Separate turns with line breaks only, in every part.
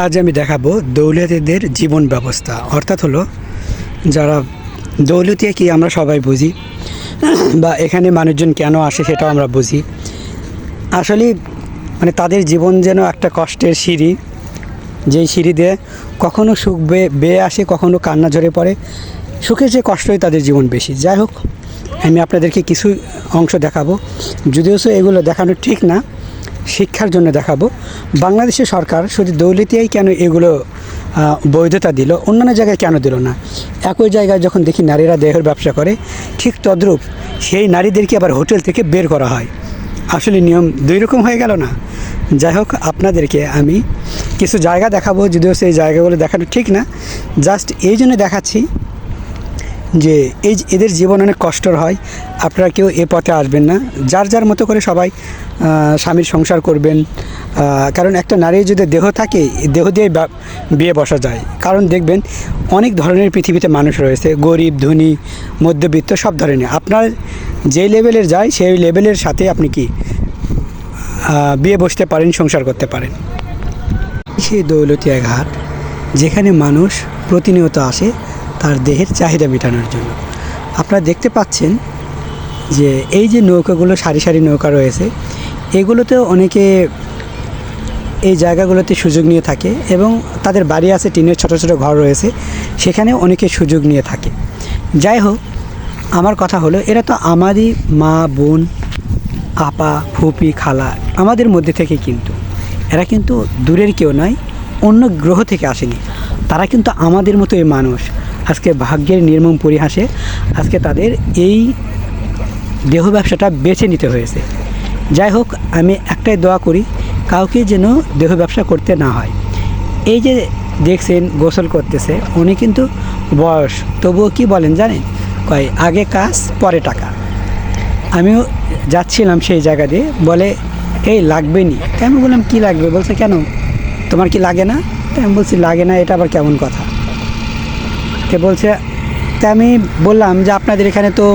আজ আমি দেখাবো দৌলতীদের জীবন ব্যবস্থা। অর্থাৎ হলো, যারা দৌলতিয়া কি আমরা সবাই বুঝি, বা এখানে মানুষজন কেন আসে সেটাও আমরা বুঝি। আসলে মানে তাদের জীবন যেন একটা কষ্টের সিঁড়ি, যেই সিঁড়ি দিয়ে কখনো সুখ বেয়ে বেয়ে আসে, কখনো কান্না ঝরে পড়ে। সুখের যে কষ্টই তাদের জীবন বেশি। যাই হোক, আমি আপনাদেরকে কিছু অংশ দেখাবো। যদিও এগুলো দেখানো ঠিক না শিক্ষার জন্য দেখাবো। বাংলাদেশের সরকার শুধু দৌলতিয়াই কেন এগুলো বৈধতা দিল, অন্যান্য জায়গায় কেন দিল না? একই জায়গায় যখন দেখি নারীরা দেহের ব্যবসা করে, ঠিক তদ্রূপ সেই নারীদেরকে আবার হোটেল থেকে বের করা হয়। আসলে নিয়ম দুই রকম হয়ে গেল না? যাই হোক, আপনাদেরকে আমি কিছু জায়গা দেখাবো, যদিও সেই জায়গাগুলো দেখানো ঠিক না। জাস্ট এই জন্য দেখাচ্ছি যে এই এদের জীবন অনেক কষ্টর হয়, আপনারা কেউ এ পথে আসবেন না। যার যার মতো করে সবাই স্বামীর সংসার করবেন কারণ একটা নারীর যদি দেহ থাকে দেহ দিয়ে বিয়ে বসা যায়। কারণ দেখবেন, অনেক ধরনের পৃথিবীতে মানুষ রয়েছে, গরিব, ধনী, মধ্যবিত্ত, সব ধরনের। আপনার যে লেভেলের যায়, সেই লেভেলের সাথে আপনি কি বিয়ে বসতে পারেন, সংসার করতে পারেন। সেই দৌলতিয়া ঘাট যেখানে মানুষ প্রতিনিয়ত আসে তার দেহের চাহিদা মেটানোর জন্য। আপনারা দেখতে পাচ্ছেন যে এই যে নৌকাগুলো, সারি সারি নৌকা রয়েছে এগুলোতেও অনেকে এই জায়গাগুলোতে সুযোগ নিয়ে থাকে এবং তাদের বাড়ি আছে, টিনের ছোট ছোট ঘর রয়েছে সেখানেও অনেকে সুযোগ নিয়ে থাকে। যাই হোক, আমার কথা হলো, এরা তো আমারই মা, বোন, আপা, ফুপি, খালা, আমাদের মধ্যে থেকে কিন্তু, এরা কিন্তু দূরের কেউ নয়, অন্য গ্রহ থেকে আসেনি। তারা কিন্তু আমাদের মতোই মানুষ। আজকে ভাগ্যের নির্মম পরিহাসে আজকে তাদের এই দেহ ব্যবসাটা বেছে নিতে হয়েছে। যাই হোক, আমি একটাই দোয়া করি, কাউকে যেন দেহ ব্যবসা করতে না হয়। এই যে দেখছেন, গোসল করতেছে, উনি কিন্তু বয়স, তবুও কি বলেন জানেন? কয়, আগে কাজ, পরে টাকা। আমিও যাচ্ছিলাম সেই জায়গা দিয়ে, বলে, এই লাগবে নি তাই আমি বললাম, কী লাগবে? বলছে, কেন? তোমার কি লাগে না? তাই আমি বলছি, লাগে না, এটা আবার কেমন কথা? বলছে, তা আমি বললাম যে আপনাদের এখানে তো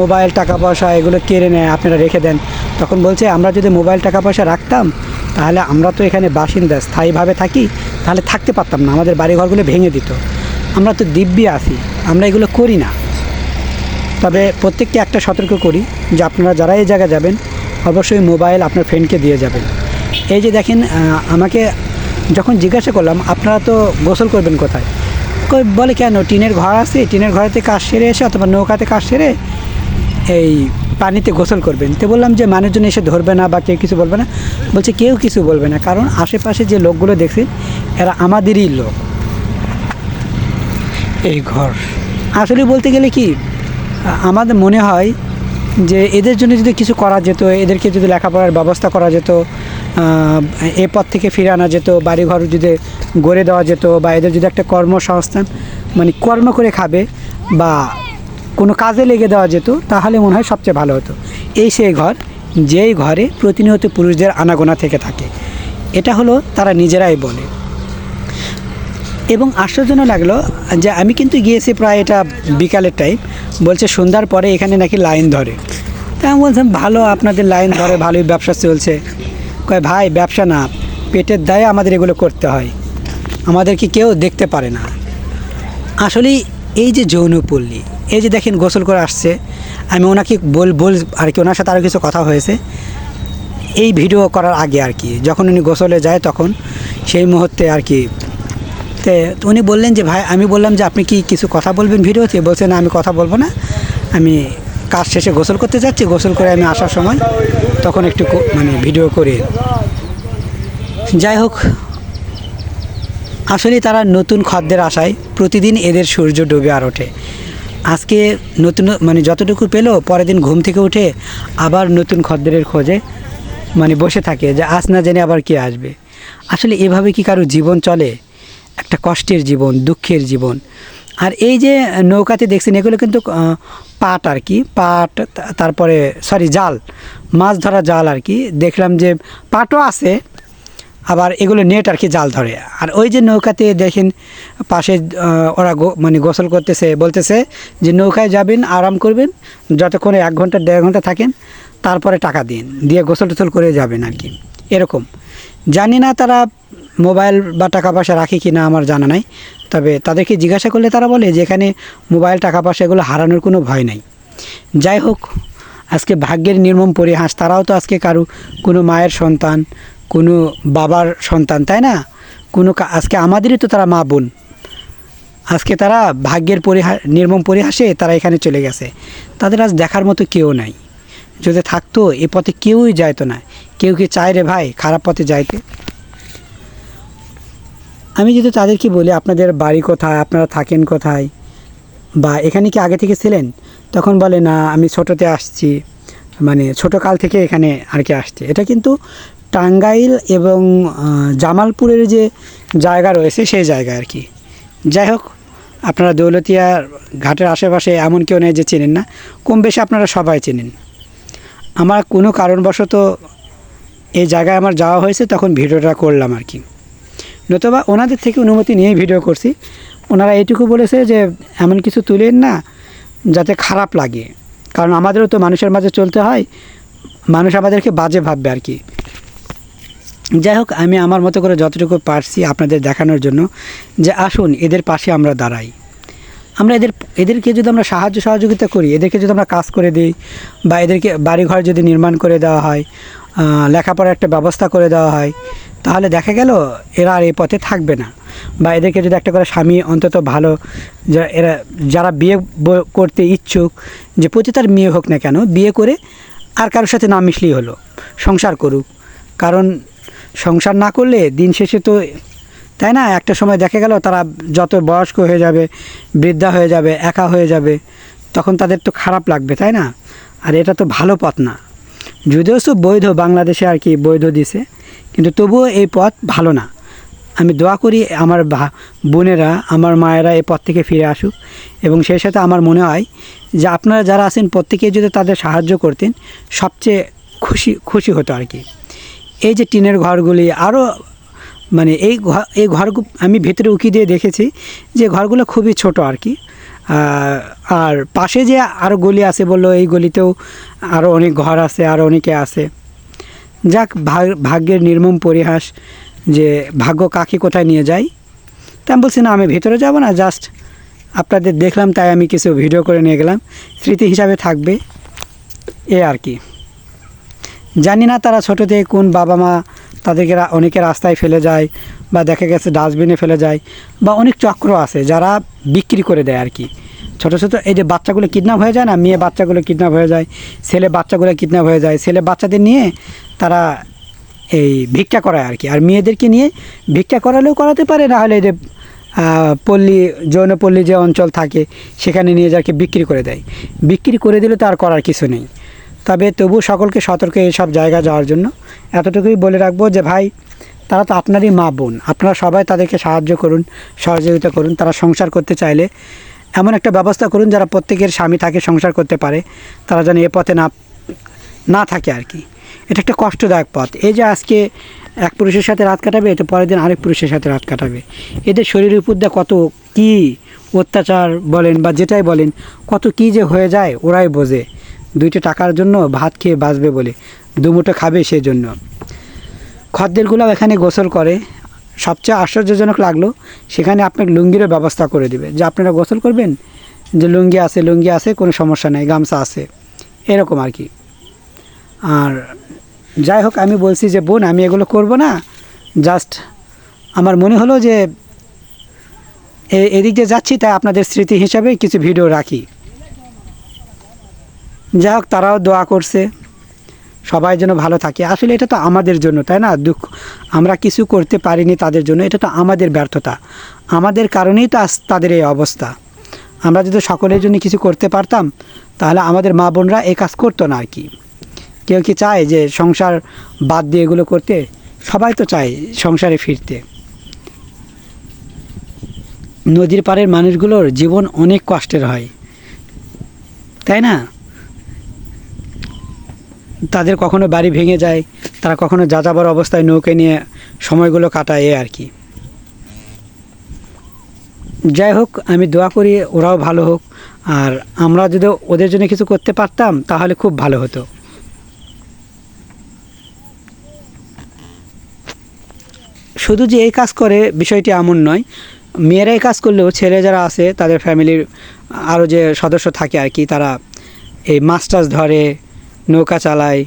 মোবাইল, টাকা পয়সা এগুলো কেড়ে নেয়, আপনারা রেখে দেন। তখন বলছে, আমরা যদি মোবাইল, টাকা পয়সা রাখতাম, তাহলে আমরা তো এখানে বাসিন্দা, স্থায়ীভাবে থাকি, তাহলে থাকতে পারতাম না, আমাদের বাড়িঘরগুলো ভেঙে দিত। আমরা তো দিব্যি আছি, আমরা এগুলো করি না। তবে প্রত্যেককে একটা সতর্ক করি যে আপনারা যারা এই জায়গায় যাবেন, অবশ্যই মোবাইল আপনার ফ্রেন্ডকে দিয়ে যাবেন। এই যে দেখেন আমাকে যখন জিজ্ঞাসা করলাম, আপনারা তো গোসল করবেন কোথায়? বলে কেন? টিনের ঘর আছে, টিনের ঘরেতে কাজ সেরে এসে অথবা নৌকাতে কাজ সেরে এই পানিতে গোসল করবেন। তো বললাম যে মানুষজন এসে ধরবে না বা কেউ কিছু বলবে না। বলছে কেউ কিছু বলবে না, কারণ আশেপাশে যে লোকগুলো দেখছেন এরা আমাদেরই লোক। এই ঘর। আসলে বলতে গেলে কি, আমাদের মনে হয় যে এদের জন্য যদি কিছু করা যেত, এদেরকে যদি লেখাপড়ার ব্যবস্থা করা যেত এ পথ থেকে ফিরে আনা যেত, বাড়িঘর যদি গড়ে দেওয়া যেত বা এদের যদি একটা কর্মসংস্থান মানে কর্ম করে খাবে বা কোনো কাজে লেগে দেওয়া যেত, তাহলে মনে হয় সবচেয়ে ভালো হতো। এই সেই ঘর, যেই ঘরে প্রতিনিয়ত পুরুষদের আনাগোনা থেকে থাকে। এটা হলো তারা নিজেরাই বলে। এবং আশ্চর্যজনক লাগল যে আমি কিন্তু গিয়েছি প্রায় এটা বিকালের টাইম বলছে সন্ধ্যার পরে এখানে নাকি লাইন ধরে। তা আমি বলছিলাম ভালো, আপনাদের লাইন ধরে, ভালোই ব্যবসা চলছে। কয়, ভাই, ব্যবসা না, পেটের দায়ে আমাদের এগুলো করতে হয়। আমাদেরকে কেউ দেখতে পারে না? আসলে এই যে যৌনপল্লী, এই যে দেখেন গোসল করে আসছে, আমি ওনাকে বল বল আর কি, ওনার সাথে আরও কিছু কথা হয়েছে। এই ভিডিও করার আগে আর কি, যখন উনি গোসলে যায় তখন সেই মুহূর্তে আর কি, তে উনি বললেন যে, ভাই, আমি বললাম যে, আপনি কি কিছু কথা বলবেন ভিডিওতে? বলছে, না, আমি কথা বলব না, আমি কাজ শেষে গোসল করতে যাচ্ছি, গোসল করে আমি আসার সময় তখন একটু মানে ভিডিও করে। যাই হোক আসলে তারা নতুন খাদ্যের আশায় প্রতিদিন এদের সূর্য ডুবে আর ওঠে। আজকে নতুন মানে যতটুকু পেল, পরের দিন ঘুম থেকে উঠে আবার নতুন খদ্দের খোঁজে মানে বসে থাকে যে আজ না জেনে আবার কে আসবে। আসলে এভাবে কি কারও জীবন চলে? একটা কষ্টের জীবন, দুঃখের জীবন। আর এই যে নৌকাতে দেখছেন, এগুলো কিন্তু পাট আর কি, পাট, তারপরে সরি জাল, মাছ ধরা জাল আর কি। দেখলাম যে পাটও আছে, আবার এগুলো নেট আর কি জাল ধরে। আর ওই যে নৌকাতে দেখেন, পাশে ওরা মানে গোসল করতেছে, বলতেছে যে নৌকায় যাবেন, আরাম করবেন, যতক্ষণে এক ঘণ্টা, দেড় ঘণ্টা থাকেন, তারপরে টাকা দিন, দিয়ে গোসল টোসল করে যাবেন আর কি। এরকম। জানি না তারা মোবাইল বা টাকা পয়সা রাখে কি না আমার জানা নাই। তবে তাদেরকে জিজ্ঞাসা করলে তারা বলে যে এখানে মোবাইল, টাকা পয়সা এগুলো হারানোর কোনো ভয় নাই। যাই হোক, আজকে ভাগ্যের নির্মম পরিহাস, তারাও তো আজকে কারু কোনো মায়ের সন্তান, কোনো বাবার সন্তান, তাই না? কোনো আজকে আমাদেরই তো তারা মা বোন। আজকে তারা ভাগ্যের পরিহা নির্মম পরিহাসে তারা এখানে চলে গেছে। তাদের আজ দেখার মতো কেউ নাই। যদি থাকতো, এ পথে কেউই যাইতো না। কেউ কি চায় রে ভাই খারাপ পথে যাইতে? আমি যদি তাদেরকে বলি, আপনাদের বাড়ি কোথায়? আপনারা থাকেন কোথায়? বা, এখানে কি আগে থেকে ছিলেন? তখন বলে, না, আমি ছোটোতে আসছি। মানে ছোটো কাল থেকে এখানে আর কি আসছে। এটা কিন্তু টাঙ্গাইল এবং জামালপুরের যে জায়গা রয়েছে, সেই জায়গা আর কি। যাই হোক, আপনারা দৌলতিয়া ঘাটের আশেপাশে এমন কেউ নেই যে চেনেন না। কম বেশি আপনারা সবাই চেনেন। আমার কোনো কারণবশত এই জায়গায় আমার যাওয়া হয়েছে, তখন ভিডিওটা করলাম আর কি। নতুবা ওনাদের থেকে অনুমতি নিয়েই ভিডিও করছি। ওনারা এইটুকু বলেছে যে, এমন কিছু তুলেন না, যাতে খারাপ লাগে। কারণ আমাদেরও তো মানুষের মাঝে চলতে হয়, মানুষ আমাদেরকে বাজে ভাববে আর কি। যাই হোক, আমি আমার মতো করে যতটুকু পারছি আপনাদের দেখানোর জন্য যে, আসুন, এদের পাশে আমরা দাঁড়াই। আমরা এদের, এদেরকে যদি আমরা সাহায্য সহযোগিতা করি, এদেরকে যদি আমরা কাজ করে দিই বা এদেরকে বাড়িঘর যদি নির্মাণ করে দেওয়া হয় লেখাপড়ার একটা ব্যবস্থা করে দেওয়া হয়, তাহলে দেখা গেল এরা আর এই পথে থাকবে না। বা এদেরকে যদি একটা করে স্বামী অন্তত ভালো যা- এরা, যারা বিয়ে করতে ইচ্ছুক, যে প্রতি তার মেয়ে হোক না কেন, বিয়ে করে আর কারোর সাথে না মিশলেই হলো, সংসার করুক। কারণ সংসার না করলে দিন শেষে তো, তাই না? একটা সময় দেখা গেল তারা যত বয়স্ক হয়ে যাবে, বৃদ্ধা হয়ে যাবে, একা হয়ে যাবে, তখন তাদের তো খারাপ লাগবে, তাই না? আর এটা তো ভালো পথ না। যদিও বৈধ, বাংলাদেশে আর কি বৈধ দিছে, কিন্তু তবুও এই পথ ভালো না। আমি দোয়া করি আমার বোনেরা, আমার মায়েরা এই পথ থেকে ফিরে আসুক এবং সেই সাথে আমার মনে হয় যে আপনারা যারা আছেন প্রত্যেকে যদি তাদের সাহায্য করতেন, সবচেয়ে খুশি খুশি হতো আর কি। এই যে টিনের ঘরগুলি আরও মানে এই ঘর এই ঘর আমি ভেতরে উঁকি দিয়ে দেখেছি যে ঘরগুলো খুবই ছোট আর কি। আর পাশে যে আরও গলি আছে বলল, এই গলিতেও আরও অনেক ঘর আছে আরও অনেকে আছে। যাক, ভাগ- ভাগ্যের নির্মম পরিহাস যে ভাগ্য কাকে কোথায় নিয়ে যায়। তা আমি বলছি, না, আমি ভেতরে যাব না জাস্ট আপনাদের দেখলাম, তাই আমি কিছু ভিডিও করে নিয়ে গেলাম। স্মৃতি হিসাবে থাকবে, এ আর কি। জানি না তারা ছোটো থেকে কোন বাবা মা তাদেরকে অনেকে রাস্তায় ফেলে যায় বা দেখা গেছে ডাস্টবিনে ফেলে যায় বা অনেক চক্র আছে যারা বিক্রি করে দেয় আর কি। ছোটো ছোটো এই যে বাচ্চাগুলো কিডন্যাপ হয়ে যায় না, মেয়ে বাচ্চাগুলো কিডন্যাপ হয়ে যায়, ছেলে বাচ্চাগুলো কিডন্যাপ হয়ে যায়, ছেলে বাচ্চাদের নিয়ে তারা এই ভিক্ষা করায় আর কি। আর মেয়েদেরকে নিয়ে ভিক্ষা করালেও করাতে পারে, না হলে এই যে পল্লী যৌনপল্লী যে অঞ্চল থাকে, সেখানে নিয়ে যাকে বিক্রি করে দেয়। বিক্রি করে দিলে তো আর করার কিছু নেই। তবে তবু সকলকে সতর্ক এইসব জায়গা যাওয়ার জন্য এতটুকুই বলে রাখব যে ভাই তারা তো আপনারই মা বোন। আপনারা সবাই তাদেরকে সাহায্য করুন, সহযোগিতা করুন, তারা সংসার করতে চাইলে এমন একটা ব্যবস্থা করুন যারা প্রত্যেকের স্বামী থাকে সংসার করতে পারে, তারা যেন এ পথে না না থাকে আর কি। এটা একটা কষ্টদায়ক পথ। এই যে আজকে এক পুরুষের সাথে রাত কাটাবে তো পরের দিন আরেক পুরুষের সাথে রাত কাটাবে। এদের শরীরের উপর দিয়ে কত কী অত্যাচার বলেন বা যেটাই বলেন, কত কী যে হয়ে যায়, ওরাই বোঝে। দুইটা টাকার জন্য ভাত খেয়ে বাঁচবে বলে দুমুটো খাবে সেই জন্য খদ্দেরগুলোও এখানে গোসল করে। সবচেয়ে আশ্চর্যজনক লাগল, সেখানে আপনার লুঙ্গিরও ব্যবস্থা করে দিবে। যে আপনারা গোসল করবেন, যে লুঙ্গি আছে লুঙ্গি আছে, কোনো সমস্যা নেই, গামছা আছে। এরকম আর কি। আর যাই হোক, আমি বলছি যে, বোন, আমি এগুলো করব না। জাস্ট আমার মনে হলো যে এদিক দিয়ে যাচ্ছি, তাই আপনাদের স্মৃতি হিসাবে কিছু ভিডিও রাখি। যাই হোক, তারাও দোয়া করছে। সবাই যেন ভালো থাকে। আসলে এটা তো আমাদের জন্য, তাই না? দুঃখ, আমরা কিছু করতে পারিনি তাদের জন্য, এটা তো আমাদের ব্যর্থতা। আমাদের কারণেই তো তাদের এই অবস্থা। আমরা যদি সকলের জন্য কিছু করতে পারতাম, তাহলে আমাদের মা বোনরা এই কাজ করতো না আর কি। কেউ কি চায় যে সংসার বাদ দিয়ে এগুলো করতে? সবাই তো চায় সংসারে ফিরতে। নদীর পাড়ের মানুষগুলোর জীবন অনেক কষ্টের হয়। তাই না? তাদের কখনো বাড়ি ভেঙে যায়, তারা কখনো যাযাবর অবস্থায় নৌকে নিয়ে সময়গুলো কাটায় আর কি। যাই হোক, আমি দোয়া করি ওরাও ভালো হোক, আর আমরা যদি ওদের জন্য কিছু করতে পারতাম, তাহলে খুব ভালো হতো। শুধু যে এই কাজ করে, বিষয়টি এমন নয়, মেয়েরা এই কাজ করলেও ছেলে যারা আছে, তাদের ফ্যামিলির আরও যে সদস্য থাকে আর কি, তারা এই মাছ টাছ ধরে নৌকা চালায়।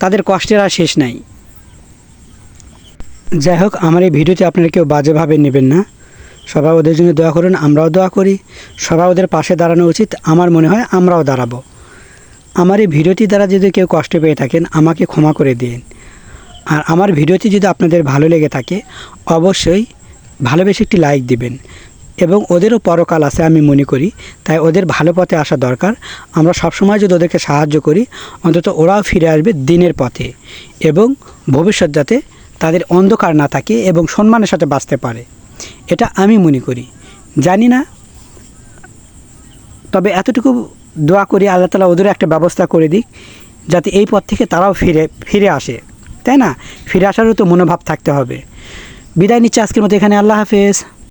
তাদের কষ্টের আর শেষ নাই। যাই হোক, আমার এই ভিডিওতে আপনারা কেউ বাজেভাবে নেবেন না। সবাই ওদের জন্য দোয়া করুন, আমরাও দোয়া করি। সবাই ওদের পাশে দাঁড়ানো উচিত। আমার মনে হয় আমরাও দাঁড়াবো। আমার এই ভিডিওটি দ্বারা যদি কেউ কষ্ট পেয়ে থাকেন, আমাকে ক্ষমা করে দিন। আর আমার ভিডিওটি যদি আপনাদের ভালো লেগে থাকে, অবশ্যই ভালোবেসে একটি লাইক দিবেন। এবং ওদেরও পরকাল আছে আমি মনে করি। তাই ওদের ভালো পথে আসা দরকার। আমরা সবসময় যদি ওদেরকে সাহায্য করি, অন্তত ওরাও ফিরে আসবে দিনের পথে এবং ভবিষ্যৎ যাতে তাদের অন্ধকার না থাকে এবং সম্মানের সাথে বাঁচতে পারে। এটা আমি মনে করি। জানি না। তবে এতটুকু দোয়া করি আল্লাহ তালা ওদেরও একটা ব্যবস্থা করে দিক, যাতে এই পথ থেকে তারাও ফিরে ফিরে আসে। তাই না? ফিরে আসারও তো মনোভাব থাকতে হবে। বিদায় নিচ্ছে আজকের মতো এখানে। আল্লাহ হাফেজ।